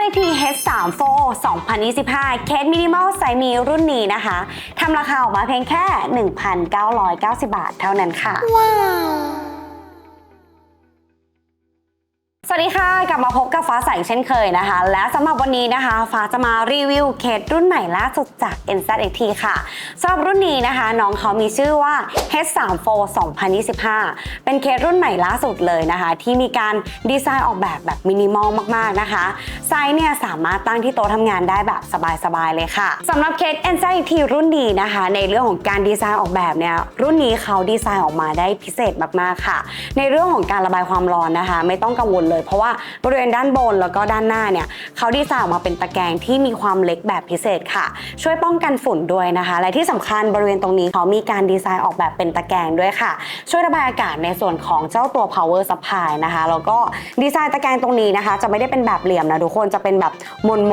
Anxiety H34 2025 เคสมินิมอลไซมีรุ่นนี้นะคะ ทำราคาออกมาเพียงแค่ 1,990 บาทเท่านั้นค่ะ สวัสดีค่ะ กลับมาพบกับฟ้าใสเช่นเคยนะคะ และสำหรับวันนี้นะคะ ฟ้าจะมารีวิวเคสรุ่นใหม่ล่าสุดจาก NZXT ค่ะสำหรับรุ่นนี้นะคะ น้องเขามีชื่อว่า H34 2025 เป็นเคสรุ่นใหม่ล่าสุดเลยนะคะ ที่มีการดีไซน์ออกแบบแบบมินิมอลมากๆนะคะไซส์เนี่ยสามารถตั้งที่โต๊ะทำงานได้แบบสบายๆเลยค่ะสำหรับเคส NZXT รุ่นนี้นะคะ ในเรื่องของการดีไซน์ออกแบบเนี่ยรุ่นนี้เขาดีไซน์ออกมาได้พิเศษมากๆค่ะ ในเรื่องของการระบายความร้อนนะคะ ไม่ต้องกังวลเลยเพราะว่าบริเวณด้านบนแล้วก็ด้านหน้าเนี่ยเขาดีไซน์ออกมาเป็นตะแกรงที่มีความเล็กแบบพิเศษค่ะ ช่วยป้องกันฝุ่นด้วยนะคะ และที่สำคัญบริเวณตรงนี้เขามีการดีไซน์ออกแบบเป็นตะแกรงด้วยค่ะ ช่วยระบายอากาศในส่วนของเจ้าตัว power supply นะคะแล้วก็ดีไซน์ตะแกรงตรงนี้นะคะ จะไม่ได้เป็นแบบเหลี่ยมนะทุกคนจะเป็นแบบ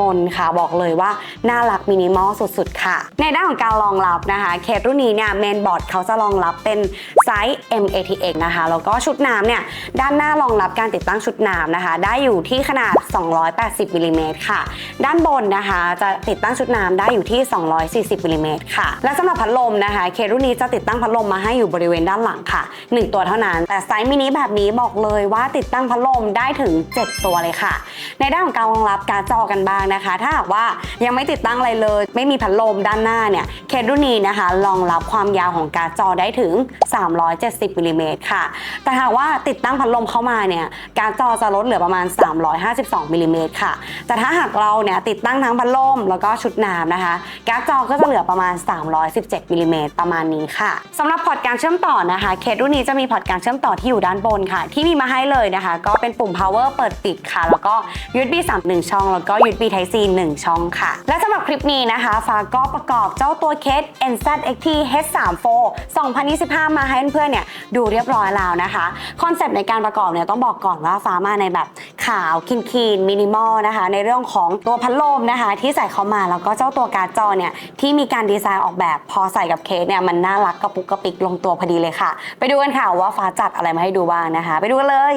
มนๆค่ะ บอกเลยว่าน่ารักมินิมอลสุดๆค่ะ ในด้านของการรองรับนะคะเคสรุ่นนี้เนี่ยเมนบอร์ดเขาจะรองรับเป็นไซส์ MATX นะคะแล้วก็ชุดน้ำเนี่ยด้านหน้ารองรับการติดตั้งชุดน้ำนะคะ ได้อยู่ที่ขนาด 280มิลลิเมตรค่ะ ด้านบนนะคะจะติดตั้งชุดน้ำได้อยู่ที่ 240มิลลิเมตรค่ะ และสำหรับพัดลมนะคะ เครุ่นนี้จะติดตั้งพัดลมมาให้อยู่บริเวณด้านหลังค่ะ 1 ตัวเท่านั้น แต่ไซส์มินิแบบนี้บอกเลยว่าติดตั้งพัดลมได้ถึง 7 ตัวเลยค่ะ ในด้านของการรองรับการจอกันบ้างนะคะ ถ้าหากว่ายังไม่ติดตั้งอะไรเลย ไม่มีพัดลมด้านหน้าเนี่ยเครุ่นนี้นะคะรองรับความยาวของการจอได้ถึง 370มิลลิเมตรค่ะ แต่หากว่าติดตั้งพัดลมเข้ามาเนี่ยการจอจะลดเหลือประมาณ 352มิลลิเมตรค่ะ แต่ถ้าหากเราเนี่ยติดตั้งทั้งพัดลมแล้วก็ชุดน้ำนะคะการ์ดจอก็จะเหลือประมาณ 317มิลลิเมตรประมาณนี้ค่ะสำหรับพอร์ตการเชื่อมต่อนะคะเคสรุ่นนี้จะมีพอร์ตการเชื่อมต่อที่อยู่ด้านบนค่ะ ที่มีมาให้เลยนะคะ ก็เป็นปุ่ม power เปิดปิดค่ะ แล้วก็ USB 3 1 ช่อง แล้วก็ USB Type C 1 ช่องค่ะ และสำหรับคลิปนี้นะคะฟ้าก็ประกอบเจ้าตัวเคส NZXT H34 2025 มาให้เพื่อนๆเนี่ยดูเรียบร้อยแล้วนะคะคอนเซปต์ในการประกอบเนี่ยต้องบอกก่อนว่าฟ้ามาในแบบขาวคินคีนมินิมอลนะคะ ในเรื่องของตัวพัดลมนะคะ ที่ใส่เข้ามาแล้วก็เจ้าตัวการ์ดจอเนี่ยที่มีการดีไซน์ออกแบบพอใส่กับเคสเนี่ยมันน่ารักกระปุกกระปิกลงตัวพอดีเลยค่ะ ไปดูกันค่ะว่าฟ้าจัดอะไรมาให้ดูบ้างนะคะ ไปดูกันเลย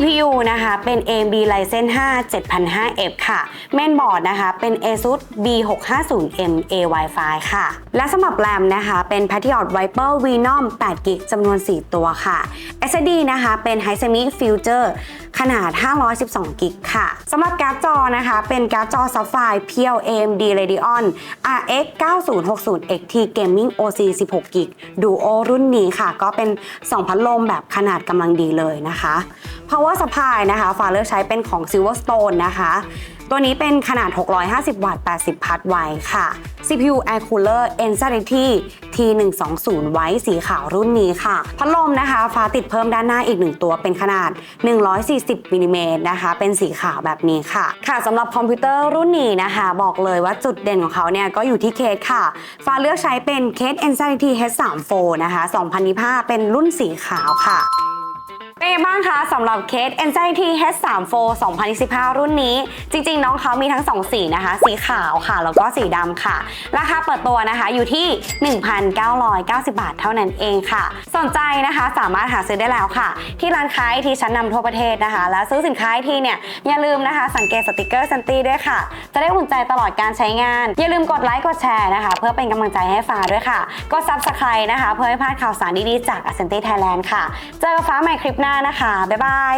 CPU นะคะเป็น AMD Ryzen 5 7005F ค่ะแม่นบอร์ดนะคะเป็น ASUS B650M A Wi-Fi ค่ะ และสำหรับแรมนะคะเป็น Patriot Viper Venom 8 g b จำนวน 4 ตัวค่ะ SSD นะคะเป็น Hisemi Future ขนาด 512 กิกค่ะสำหรับการ์ดจอนะคะ เป็นการ์ดจอ Sapphire เพียว AMD Radeon RX 9060 XT Gaming OC 16 กิก Duo รุ่นนี้ค่ะ ก็เป็น 2 พัดลมแบบขนาดกำลังดีเลยนะคะ Power Supply นะคะฟ้าเลือกใช้เป็นของ Silverstone นะคะ ตัวนี้เป็นขนาด 650 วัตต์ 80 พัทไวค่ะ CPU Air Cooler Anxiety T120 ไว้สีขาวรุ่นนี้ค่ะ พัดลมนะคะ ฟ้าติดเพิ่มด้านหน้าอีก1ตัวเป็นขนาด 140มิลลิเมตรนะคะ เป็นสีขาวแบบนี้ค่ะ ค่ะสำหรับคอมพิวเตอร์รุ่นนี้นะคะ บอกเลยว่าจุดเด่นของเขาเนี่ยก็อยู่ที่เคสค่ะ ฟ้าเลือกใช้เป็นเคส Anxiety H34 นะคะ 2025 เป็นรุ่นสีขาวค่ะ เป็นไงบ้างคะสำหรับเคส Anxiety H34 2025รุ่นนี้ จริง ๆ น้องเขามีทั้ง 2 สีนะคะ สีขาวค่ะ แล้วก็สีดำค่ะ ราคาเปิดตัวนะคะอยู่ที่ 1,990 บาทเท่านั้นเองค่ะ สนใจนะคะสามารถหาซื้อได้แล้วค่ะ ที่ร้านค้าไอทีชั้นนำทั่วประเทศนะคะ แล้วซื้อสินค้าไอทีเนี่ยอย่าลืมนะคะสังเกตสติกเกอร์ซันตี้ด้วยค่ะ จะได้อุ่นใจตลอดการใช้งาน อย่าลืมกดไลค์กดแชร์นะคะ เพื่อเป็นกำลังใจให้ฟ้าด้วยค่ะ กด Subscribe นะคะ เพื่อไม่พลาดข่าวสารดีๆจาก a s c e n t y Thailand ค่ะ เจอกับฟ้าใหม่คลิปหน้านะคะ บ๊ายบาย